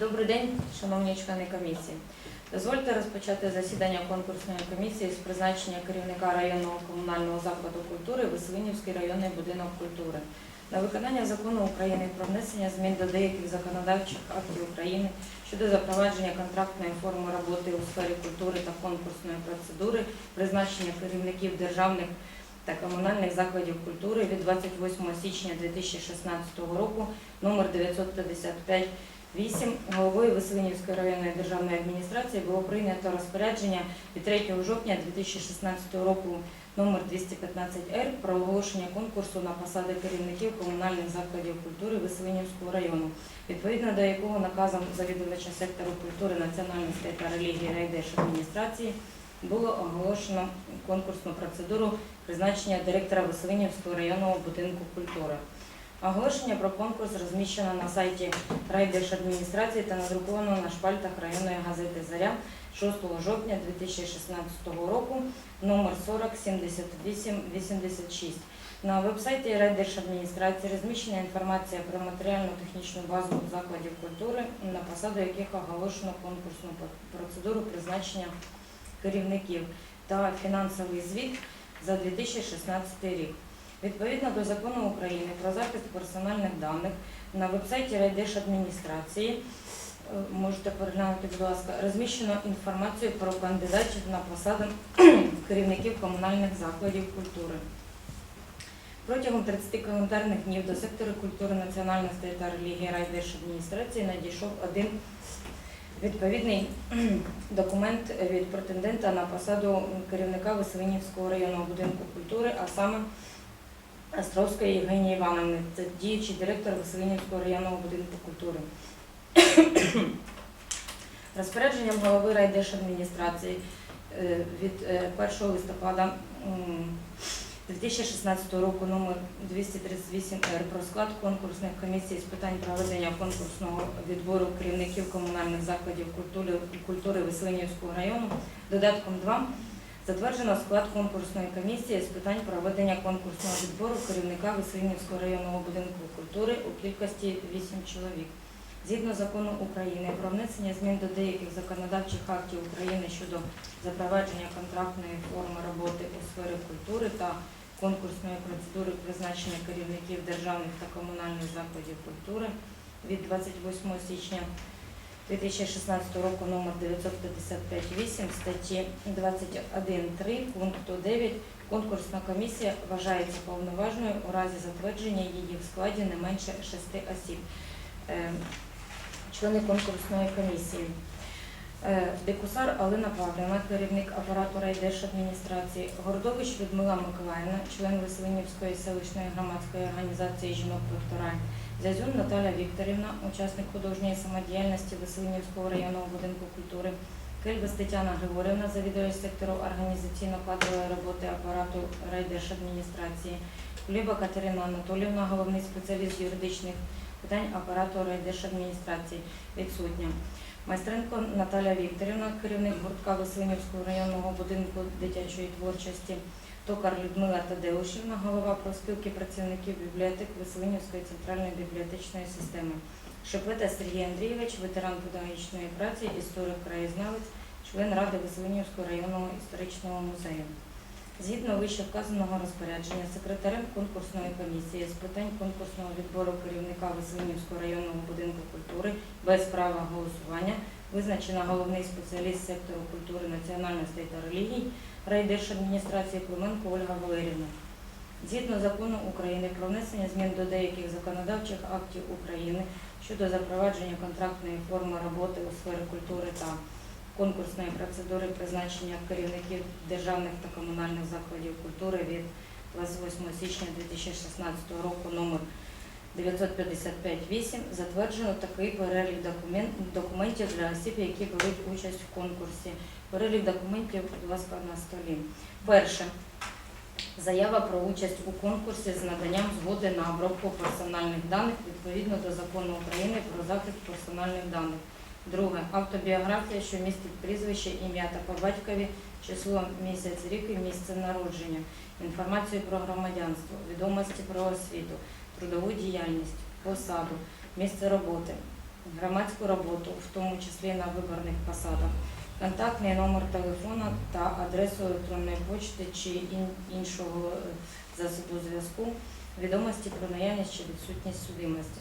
Добрий день, шановні члени комісії. Дозвольте розпочати засідання конкурсної комісії з призначення керівника районного комунального закладу культури Веселинівський районний будинок культури. На виконання закону України про внесення змін до деяких законодавчих актів України щодо запровадження контрактної форми роботи у сфері культури та конкурсної процедури, призначення керівників державних та комунальних закладів культури від 28 січня 2016 року номер 955 8 головою Веселинівської районної державної адміністрації було прийнято розпорядження від 3 жовтня 2016 року номер 215Р про оголошення конкурсу на посади керівників комунальних закладів культури Веселинівського району, відповідно до якого наказом завідувача сектору культури, національності та релігії райдержадміністрації було оголошено конкурсну процедуру призначення директора Веселинівського районного будинку культури. Оголошення про конкурс розміщено на сайті райдержадміністрації та надруковано на шпальтах районної газети Заря 6 жовтня 2016 року номер 40 78 86. На вебсайті райдержадміністрації розміщена інформація про матеріально-технічну базу закладів культури, на посаду яких оголошено конкурсну процедуру призначення керівників та фінансовий звіт за 2016 рік. Відповідно до закону України про захист персональних даних на вебсайті райдержадміністрації е, можете переглянути, будь ласка, розміщено інформацію про кандидатів на посади керівників комунальних закладів культури. Протягом 30 календарних днів до сектору культури, національності та релігії райдержадміністрації надійшов один відповідний документ від претендента на посаду керівника Веселинівського районного будинку культури, а саме Островської Євгенії Івановни, це діючий директор Веселинівського районного будинку культури. Розпорядженням голови райдержадміністрації е, від е, 1 листопада 2016 року номер 238-Р про склад конкурсних комісій з питань проведення конкурсного відбору керівників комунальних закладів культури Веселинівського району додатком 2 Затверджено склад конкурсної комісії з питань проведення конкурсного відбору керівника Веселинівського районного будинку культури у кількості 8 чоловік. Згідно закону України про внесення змін до деяких законодавчих актів України щодо запровадження контрактної форми роботи у сфері культури та конкурсної процедури призначення керівників державних та комунальних закладів культури від 28 січня 2016 року номер 955.8 статті 21.3 пункту 9 конкурсна комісія вважається повноважною у разі затвердження її в складі не менше шести осіб. Е, Члени конкурсної комісії. Е, Декусар Алина Павлівна, керівник апарату райдержадміністрації, Гордович Людмила Миколаївна, член Веселинівської селищної громадської організації жінок Вектораль, Зязюн Наталя Вікторівна, учасник художньої самодіяльності Веселинівського районного будинку культури, Кельбас Тетяна Григорівна, завідувач сектору організаційно-кадрової роботи апарату райдержадміністрації, Куліба Катерина Анатоліївна, головний спеціаліст юридичних питань апарату райдержадміністрації, відсутня. Майстренко Наталя Вікторівна, керівник гуртка Веселинівського районного будинку дитячої творчості, Токар Людмила Тадеушівна, голова профспілки працівників бібліотек Веселинівської центральної бібліотечної системи. Шепета Сергій Андрійович, ветеран педагогічної праці, історик краєзнавець, член Ради Веселинівського районного історичного музею. Згідно вище вказаного розпорядження, секретарем конкурсної комісії з питань конкурсного відбору керівника Веселинівського районного будинку культури без права голосування визначена головний спеціаліст сектору культури, національностей та релігій райдержадміністрації Клименко Ольга Валерівна. Згідно закону України про внесення змін до деяких законодавчих актів України щодо запровадження контрактної форми роботи у сфері культури та конкурсної процедури призначення керівників державних та комунальних закладів культури від 28 січня 2016 року номер 955.8 затверджено такий перелік документів для осіб, які беруть участь в конкурсі. Перелік документів, будь ласка, на столі. Перше. Заява про участь у конкурсі з наданням згоди на обробку персональних даних відповідно до закону України про захист персональних даних. Друге. Автобіографія, що містить прізвище, ім'я та по батькові, число, місяць, рік і місце народження, інформацію про громадянство, відомості про освіту, трудову діяльність, посаду, місце роботи, громадську роботу, в тому числі на виборних посадах, контактний номер телефона та адресу електронної почти чи іншого е, засобу зв'язку, відомості про наявність чи відсутність судимості.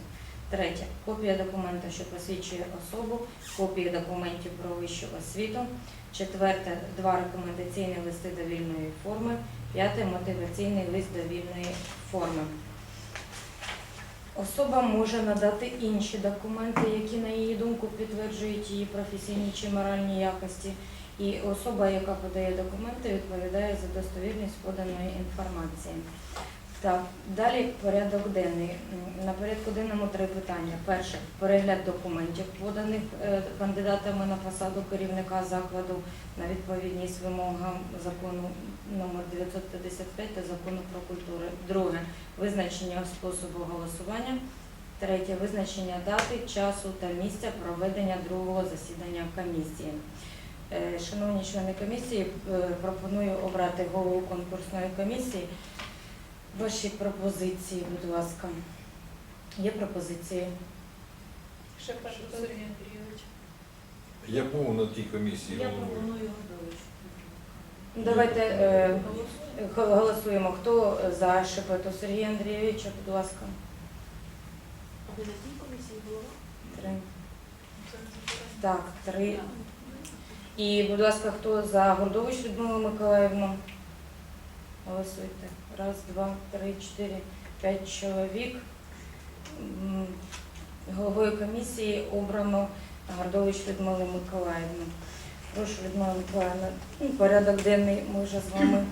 Третє. Копія документа, що посвідчує особу, копії документів про вищу освіту. Четверте. Два рекомендаційні листи довільної форми. П'яте. Мотиваційний лист довільної форми. Особа може надати інші документи, які, на її думку, підтверджують її професійні чи моральні якості. І особа, яка подає документи, відповідає за достовірність поданої інформації. Так, далі порядок денний. На порядку денному три питання. Перше перегляд документів, поданих е, кандидатами на посаду керівника закладу на відповідність вимогам закону номер 955 та закону про культуру. Друге визначення способу голосування. Третє визначення дати, часу та місця проведення другого засідання комісії. Е, Шановні члени комісії, е, пропоную обрати голову конкурсної комісії. Ваші пропозиції, будь ласка. Є пропозиції? Шепард Сергій Андрійович. Я був на тій комісії. Я пропоную Годович. Давайте е, Голосуємо. Хто за Шепету Сергія Андрійовича, будь ласка. А ви на тій комісії голова? Три. Так, три. І, будь ласка, хто за Гордович Людмилу Миколаївну? Голосуйте. Раз, два, три, чотири, п'ять чоловік. Головою комісії обрано Гордович Людмилу Миколаївну. Прошу, Людмила Миколаївна, ну, порядок денний ми вже з вами.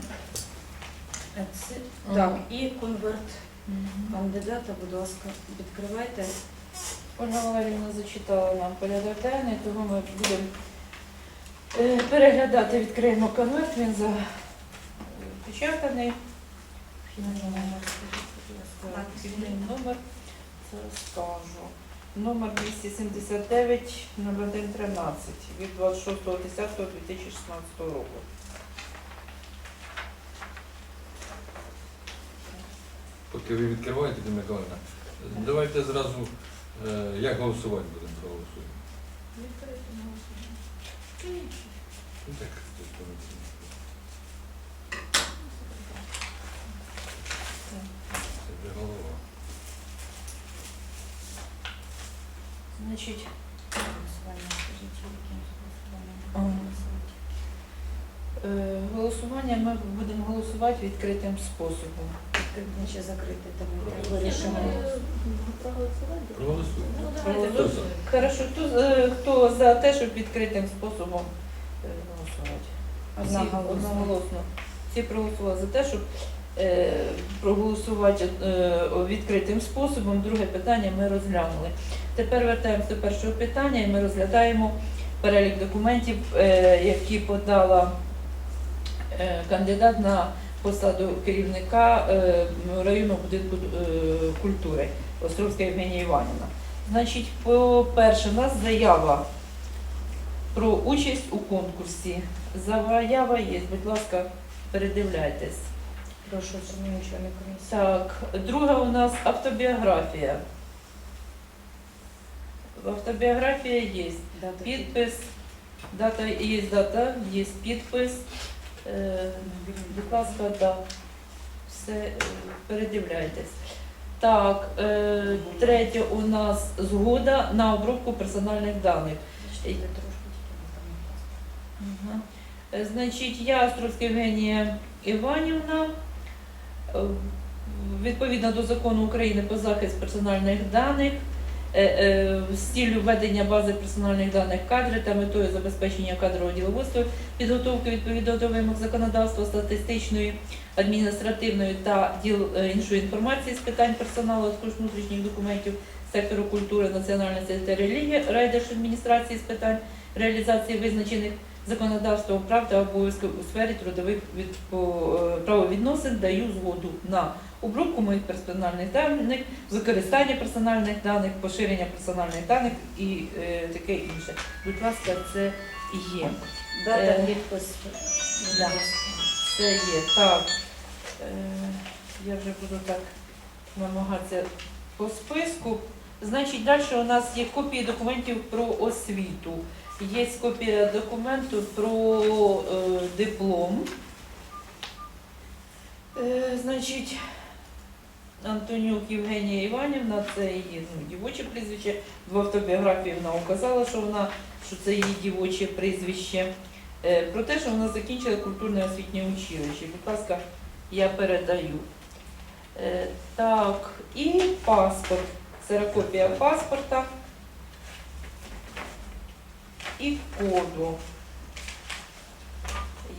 Так, і конверт кандидата, будь ласка, відкривайте. Ольга Валерівна зачитала нам порядок денний, тому ми будемо е, переглядати, відкриємо конверт, він запечатаний. Фінальний номер. Так, Фільний це скажу. Номер 279 0113 від 26.10.2016 року. Поки ви відкриваєте, Дмитро Миколаївна, давайте зразу, е, як голосувати будемо проголосуємо. Відкрити на голосування. Ну, так, хтось повинен. Це вже голова. Значить, Голосування, скажіть, яким голосуванням е, голосування ми будемо голосувати відкритим способом. Відкрити чи закрити, давайте Проголосуємо. вирішимо. Проголосуємо. Ну, Хто за? голосуємо. Хорошо, хто, е, хто за те, щоб відкритим способом е, голосувати? Всі Одноголосно. одноголосно. Всі проголосували за те, щоб е, проголосувати е, відкритим способом. Друге питання ми розглянули. Тепер вертаємося до першого питання і ми розглядаємо перелік документів, е, які подала е, кандидат на посаду керівника е, районного будинку е, культури Островська Євгенія Іванівна. Значить, по-перше, у нас заява про участь у конкурсі. Заява є, будь ласка, передивляйтесь. Прошу, шановні члени комісії. Так, друга у нас автобіографія. Автобіографія є. Дата Підпис, дата є дата, є підпис. Е, Будь ласка, да. Все е, передивляйтесь. Так, е, третє у нас згода на обробку персональних даних. Чотири трошки тільки там. Ага. Е, Значить, я Островська Євгенія Іванівна. Е, Відповідно до закону України про захист персональних даних, е, е, з ціллю ведення бази персональних даних кадрів та метою забезпечення кадрового діловодства, підготовки відповідно до вимог законодавства статистичної, адміністративної та діл іншої інформації з питань персоналу, також внутрішніх документів сектору культури, національності та релігії, райдержадміністрації з питань реалізації визначених законодавством прав та обов'язків у сфері трудових е, правовідносин даю згоду на обробку моїх персональних даних, використання персональних даних, поширення персональних даних і е, таке інше. Будь ласка, це є. Дата, Е, підпис. да. Це є. Так. Е, я вже буду так намагатися по списку. Значить, далі у нас є копії документів про освіту. Є копія документу про е, диплом. Е, значить, Антонюк Євгенія Іванівна, це її ну, дівоче прізвище. В автобіографії вона указала, що вона що це її дівоче прізвище. Е, про те, що вона закінчила культурне освітнє училище. Будь ласка, я передаю. Е, так, і паспорт. Ксерокопія паспорта і коду.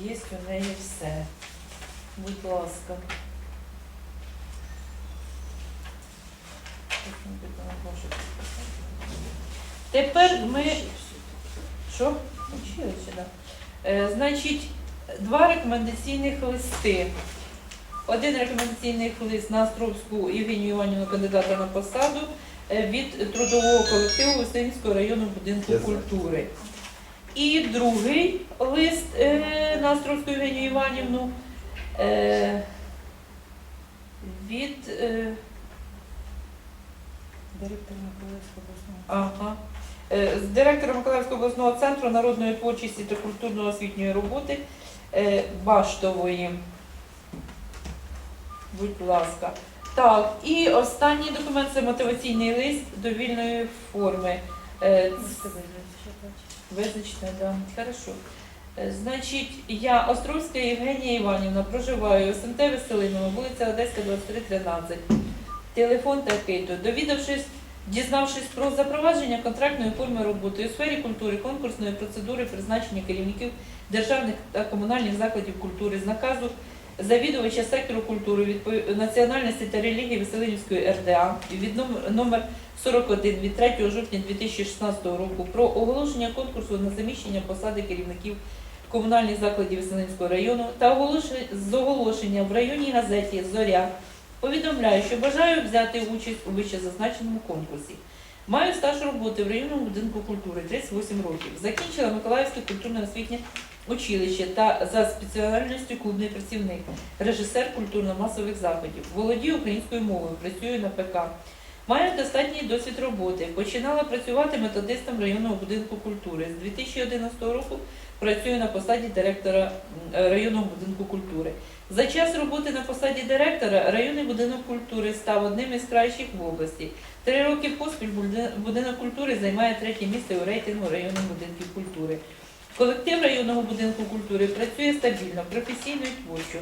Є у неї все. Будь ласка. Тепер ми. Що? Е, значить, два рекомендаційних листи. Один рекомендаційний лист на Островську Євгенію Іванівну, кандидата на посаду е, від трудового колективу Веселінського району будинку культури. І другий лист е, на Островську Євгенію Іванівну е, від е, Директор Миколаївського обласного. Ага. З директора Миколаївського обласного центру народної творчості та культурно-освітньої роботи Баштової. Будь ласка. Так, і останній документ це мотиваційний лист довільної форми. Е. Визначне, да. Хорошо. Е, Значить, я Островська Євгенія Іванівна, проживаю у СМТ Веселинова, вулиця Одеська, 2313. Телефон такий-то. Довідавшись, дізнавшись про запровадження контрактної форми роботи у сфері культури, конкурсної процедури призначення керівників державних та комунальних закладів культури з наказу завідувача сектору культури національності та релігії Веселинівської РДА від номер 41 від 3 жовтня 2016 року про оголошення конкурсу на заміщення посади керівників комунальних закладів Веселинського району та оголошення з оголошення в районній газеті Зоря повідомляю, що бажаю взяти участь у вищезазначеному конкурсі. Маю стаж роботи в районному будинку культури 38 років. Закінчила Миколаївське культурно-освітнє училище та за спеціальністю клубний працівник, режисер культурно-масових заходів. Володію українською мовою, працюю на ПК. Маю достатній досвід роботи. Починала працювати методистом районного будинку культури. З 2011 року працюю на посаді директора районного будинку культури. За час роботи на посаді директора районний будинок культури став одним із кращих в області. Три роки поспіль будинок культури займає третє місце у рейтингу районних будинків культури. Колектив районного будинку культури працює стабільно, професійно і творчо.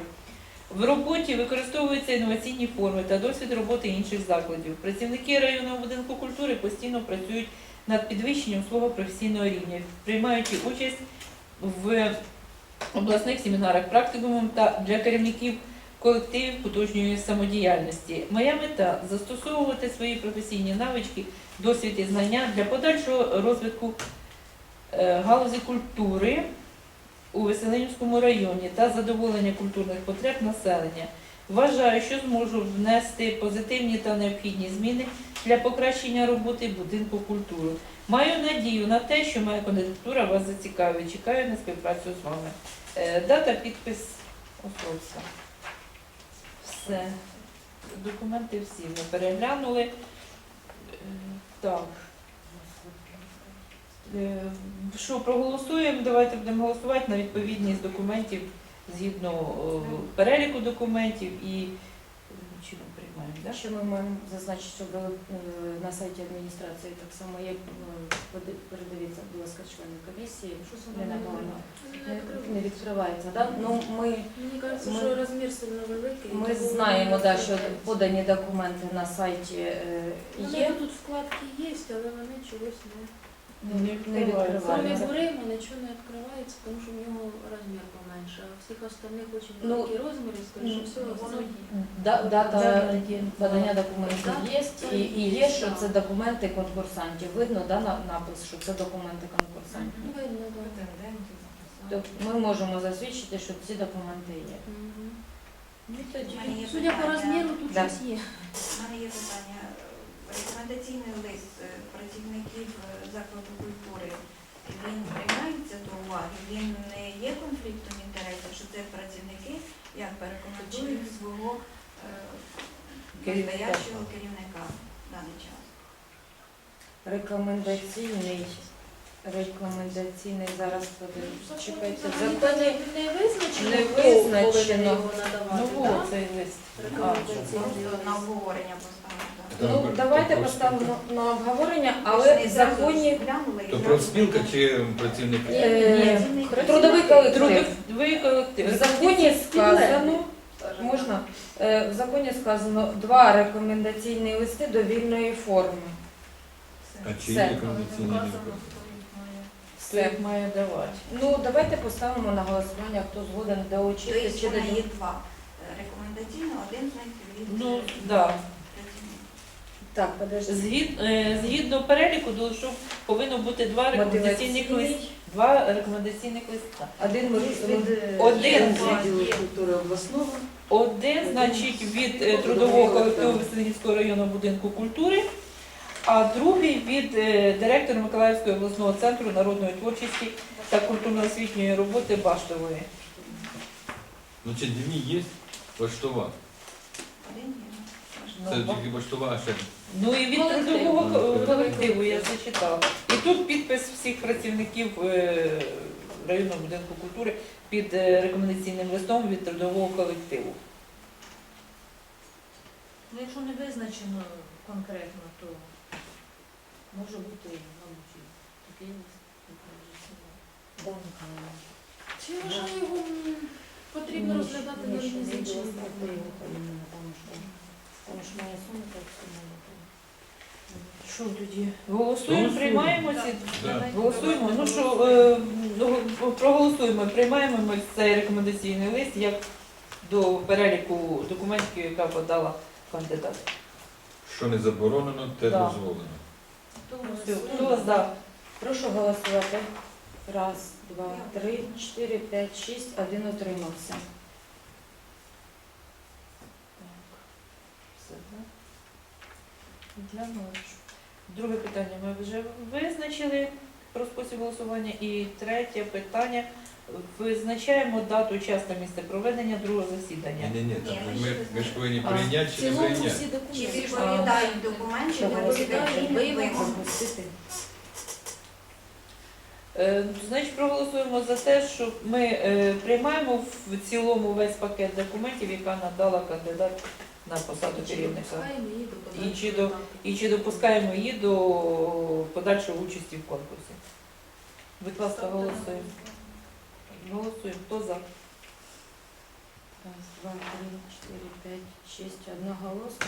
В роботі використовуються інноваційні форми та досвід роботи інших закладів. Працівники районного будинку культури постійно працюють над підвищенням свого професійного рівня, приймаючи участь в обласних семінарах, практикумом та для керівників колективів художньої самодіяльності. Моя мета застосовувати свої професійні навички, досвід і знання для подальшого розвитку галузі культури у Веселинівському районі та задоволення культурних потреб населення. Вважаю, що зможу внести позитивні та необхідні зміни для покращення роботи будинку культури. Маю надію на те, що моя кандидатура вас зацікавить. Чекаю на співпрацю з вами. Е, Дата, підпис Островська. Все. Документи всі ми переглянули. Е, Так. Е, Що проголосуємо? Давайте будемо голосувати на відповідність документів згідно е, переліку документів і е, чином приймаємо. Да? Ще ми маємо зазначити, що е, на сайті адміністрації так само є, передивіться, будь ласка, члени комісії. Що Не саме не Не, відкривається, да? Ну, ми, Мені кажеться, Ми- що розмір сильно великий. ми знаємо, да, що подані документи на сайті е, Вони є. тут вкладки є, але вони чогось не. Не Кроме відкриваються. Кроме нічого не відкривається, тому що в нього розмір поменше. А всіх остальних дуже Ну, великі розміри, скоріше ну, всього, воно є. Да- Дата подання документів є, і, і є, що це документи конкурсантів. Видно, да, на- напис, що це документи конкурсантів. Ну, видно, да. Тобто ми можемо засвідчити, що ці документи є. Мгм. Ну, тоді. Судя по розміру, тут Да. щось є. У мене є питання. Рекомендаційний лист е, працівників е, закладу культури, він приймається до уваги, він не є конфліктом інтересів, що це працівники, як порекомендують свого е, Керівника. настоящого керівника в даний час. Рекомендаційний. Рекомендаційний зараз подивлюсь. Чекайте. Закони не визначено, Не визначено. повинен його надавати, Ну, так? лист. Рекомендаційний Просто на обговорення поставити. Ну, давайте поставимо на обговорення, але законі То профспілка чи працівники? Е, трудовий колектив. Трудовий колектив. В законі сказано, можна, Е, в законі сказано два рекомендаційні листи довільної форми. А чи Все. рекомендаційні листи? хто їх має. Давати? Ну, давайте поставимо на голосування, хто згоден доучити Тобто чи вона не є два. Рекомендаційно, один з них від Ну, е, да. Так, подожди. Згід, е, згідно переліку, до- що повинно бути два рекомендаційних Мотиваційний. листа. Два рекомендаційних листа. Один ми від е, Один. відділу культури обласного. Один, значить, від е, трудового колективу Веселинського районного будинку культури, а другий від е, директора Миколаївського обласного центру народної творчості та культурно-освітньої роботи Баштової. Значить, дві є баштова. Це Ну, тільки баштова, а ще Ну і від Колектив. трудового ко- колективу я зачитала. І тут підпис всіх працівників е, районного будинку культури під е, рекомендаційним листом від трудового колективу. Ну, якщо не визначено конкретно, то може бути, мабуть, і такий лист. Чи я його м, потрібно розглядати на рівні з іншими проблемами? Що тоді? Голосуємо, Голосуємо. приймаємо ці. Да. Голосуємо. Ну що, е, ну, проголосуємо, приймаємо ми цей рекомендаційний лист як до переліку документів, яка подала кандидат. що не заборонено, те Да. дозволено. Хто Все? Хто за? Прошу голосувати. Раз, два, три, чотири, п'ять, шість, один утримався. Так, все, так? Для ночі. Друге питання ми вже визначили про спосіб голосування. І третє питання. Визначаємо дату, час та місце проведення другого засідання. Ні, ні, ні, Ні, там ми ми, ми ж повинні А, прийняти чи не цілому прийняти. Чи документи. відповідають документи? Пропустити. Е, Значить, проголосуємо за те, що ми е, приймаємо в цілому весь пакет документів, яка надала кандидат на посаду керівника. І чи до- І чи допускаємо її до подальшої участі в конкурсі? Будь ласка, голосуємо. Голосуємо. Хто за? Раз, два, три, чотири, п'ять, шість, одноголосно.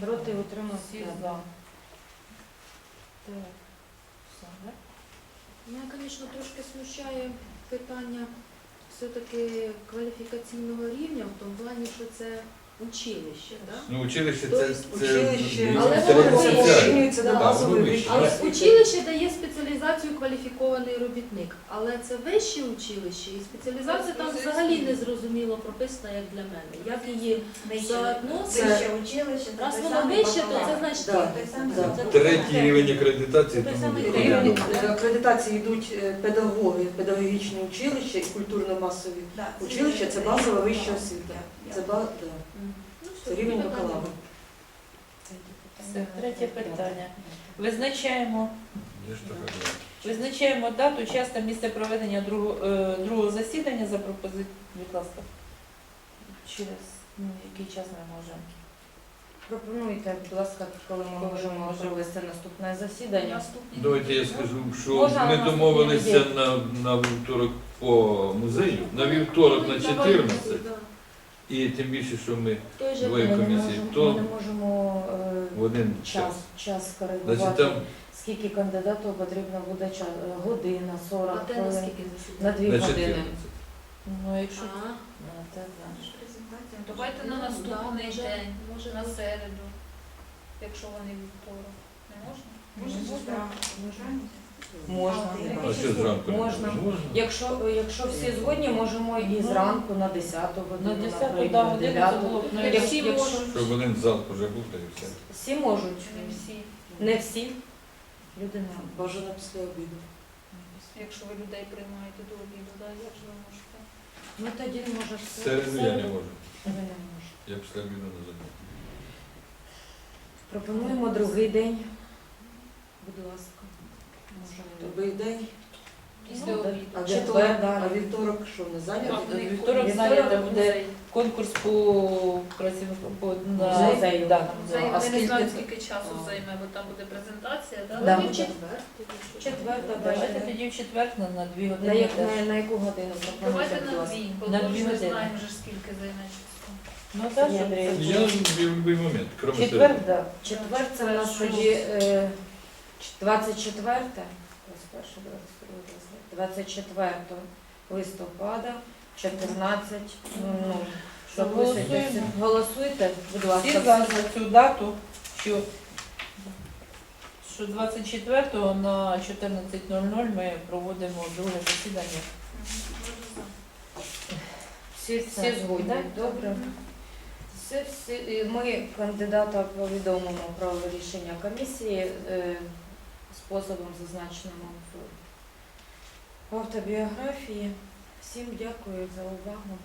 Проти утримався. Всі за. Так. Все, да? Мене, звісно, трошки смущає питання все-таки кваліфікаційного рівня, в тому плані, що це училище, так? Ну, училище Тобто це, це училище, Але це воно Да, вищий. Але училище дає спеціалізацію кваліфікований робітник, але це вище училище, і спеціалізація там взагалі не зрозуміло прописана, як для мене. Як її Вище Заодноси- вище училище, це раз той воно самий вище, то це бакалавр. значить Да, Той самий да. бакалавр. Третій рівень акредитації, Той тому самий буде Рівень акредитації йдуть е, педагоги, педагогічні училища і культурно-масові. Да, Училище це базова вища освіта. Це ба- да. Ну, рівень бакалавра. Все, третє питання. Визначаємо, визначаємо дату, час та місце проведення другого, е, другого засідання за пропозицією. Будь ласка. Через ну, який час ми можемо? Пропонуйте, будь ласка, коли ми можемо можемо. провести наступне засідання. Давайте я скажу, що Можна ми на домовилися на, на вівторок по музею, на вівторок на Ну, 14, да. І тим більше, що ми Той же Двоє Ми не комісії. можемо, То- ми не можемо е, в один час, час. час Значить, коригувати. там Скільки кандидату потрібно буде час? Година, А 40 те хвилин. наскільки На засідання? дві на години. 14. Ну, якщо А, Ну, так, так. Презентація. Давайте на ну, наступний да, може- день, може на середу, якщо вони вівторок. Не можна? Може, можна. Можна. А що зранку? не Можна. Можна. Якщо, якщо всі згодні, можемо і зранку на 10 годину, На 10 наприклад, да, годину це 9. було б Не всі Якщо- можуть. Щоб один залп вже був, та і все. Всі можуть. Не всі. Не всі. Люди не можуть. Бажано після обіду. Якщо ви людей приймаєте до обіду, да, як же ви можете? Ну тоді може В середу я не можу. Ви не можете. Я після обіду не забув. Пропонуємо другий день. Будь ласка. Хто? День. Після Ну, обіду. А Четвер, вівторок, да. а вівторок що, не А зайнятий? Вівторок, музей. знаєте, буде конкурс по працівнику по на Музею. да, Музей, да. А Вони не скільки це? скільки часу А. займе, бо там буде презентація, так? Да. Ну, в четвер. тоді да, Давайте давайте. тоді в четвер на, на дві На, години. як, теж. на, на яку годину Давайте будь на ласка? дві, бо На ми дві ж години. знаємо вже скільки займе часу. Ну так, Ні, Андрій, Я в момент, крім Четвер, да. Четвер це у нас тоді е, 24, ось перше, 24 листопада, 14, ну, що Голосуємо. пишете? Голосуйте, будь Всі ласка. за за цю дату, що, що 24-го на 14.00 ми проводимо друге засідання. Всі, всі згодні, так? добре. Все, всі, і ми кандидата повідомимо про рішення комісії е, способом зазначеному в автобіографії. Всім дякую за увагу.